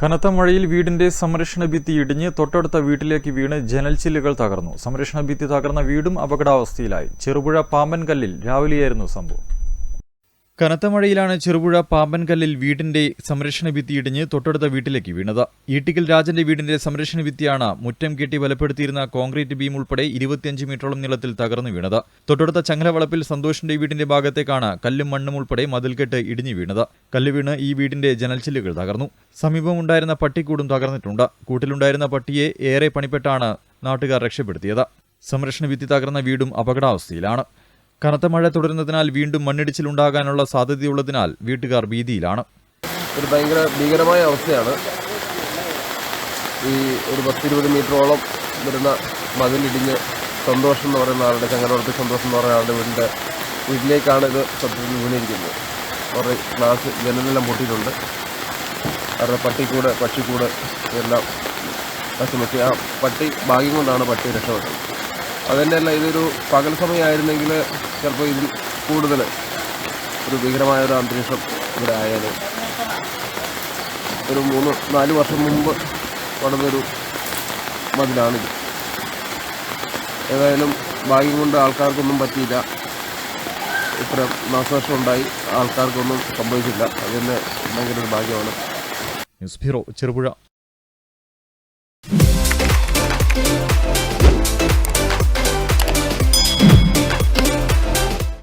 കനത്ത മഴയിൽ വീടിന്റെ സംരക്ഷണ ഭിത്തി ഇടിഞ്ഞ് തൊട്ടടുത്ത വീട്ടിലേക്ക് വീണ് ജനൽച്ചില്ലുകൾ തകർന്നു. സംരക്ഷണ ഭിത്തി തകർന്ന വീടും അപകടാവസ്ഥയിലായി. ചെറുപുഴ പാമ്പൻകല്ലിൽ രാവിലെയായിരുന്നു സംഭവം. കനത്ത മഴയിലാണ് ചെറുപുഴ പാമ്പൻകല്ലിൽ വീടിന്റെ സംരക്ഷണ ഭിത്തി ഇടിഞ്ഞ് തൊട്ടടുത്ത വീട്ടിലേക്ക് വീണത്. ഈട്ടിക്കൽ രാജന്റെ വീടിന്റെ സംരക്ഷണ ഭിത്തിയാണ് മുറ്റം കെട്ടി ബലപ്പെടുത്തിയിരുന്ന കോൺക്രീറ്റ് ബീം ഉൾപ്പെടെ ഇരുപത്തിയഞ്ച് മീറ്ററോളം നീളത്തിൽ തകർന്നു വീണത്. തൊട്ടടുത്ത ചങ്ങലവളപ്പിൽ സന്തോഷിന്റെ വീടിന്റെ ഭാഗത്തേക്കാണ് കല്ലും മണ്ണും ഉൾപ്പെടെ മതിൽക്കെട്ട് ഇടിഞ്ഞു വീണത്. കല്ല് വീണ് ഈ വീടിന്റെ ജനൽച്ചില്ലുകൾ തകർന്നു. സമീപമുണ്ടായിരുന്ന പട്ടിക്കൂടും തകർന്നിട്ടുണ്ട്. കൂട്ടിലുണ്ടായിരുന്ന പട്ടിയെ ഏറെ പണിപ്പെട്ടാണ് നാട്ടുകാർ രക്ഷപ്പെടുത്തിയത്. സംരക്ഷണ ഭിത്തി തകർന്ന വീടും അപകടാവസ്ഥയിലാണ്. കനത്ത മഴ തുടരുന്നതിനാൽ വീണ്ടും മണ്ണിടിച്ചിലുണ്ടാകാനുള്ള സാധ്യതയുള്ളതിനാൽ വീട്ടുകാർ ഭീതിയിലാണ്. ഒരു ഭയങ്കര ഭീകരമായ അവസ്ഥയാണ്. ഈ ഒരു പത്തിരുപത് മീറ്ററോളം വരുന്ന മതിലിടിഞ്ഞ് സന്തോഷം എന്ന് പറയുന്ന ആളുടെ ചങ്ങനോടത്ത് സന്തോഷം എന്ന് പറയുന്ന ആളുടെ വീടിന്റെ വീട്ടിലേക്കാണ് ഇത് സത്യത്തിൽ വീണിരിക്കുന്നത്. കുറേ ഗ്ലാസ് ജനലെല്ലാം പൊട്ടിയിട്ടുണ്ട്. അവരുടെ പട്ടിക്കൂട് പക്ഷിക്കൂട് എല്ലാം നശിമൊക്കെ ആ പട്ടി ഭാഗ്യം കൊണ്ടാണ് പട്ടി രക്ഷപ്പെട്ടത്. അതുതന്നെയല്ല ഇതൊരു പകൽ സമയമായിരുന്നെങ്കിൽ ചിലപ്പോൾ ഇതിൽ കൂടുതൽ ഒരു ഭീകരമായ ഒരു അന്തരീക്ഷം ഇവിടെ ആയാലും ഒരു മൂന്ന് നാല് വർഷം മുമ്പ് വളർന്നൊരു മതിലാണിത്. ഏതായാലും ഭാഗ്യം കൊണ്ട് ആൾക്കാർക്കൊന്നും പറ്റിയില്ല. ഇത്ര നാശനഷ്ടം ഉണ്ടായി ആൾക്കാർക്കൊന്നും സംഭവിച്ചില്ല. അത് തന്നെ ഭയങ്കര ഒരു ഭാഗ്യമാണ്. News bureau Cherupuzha.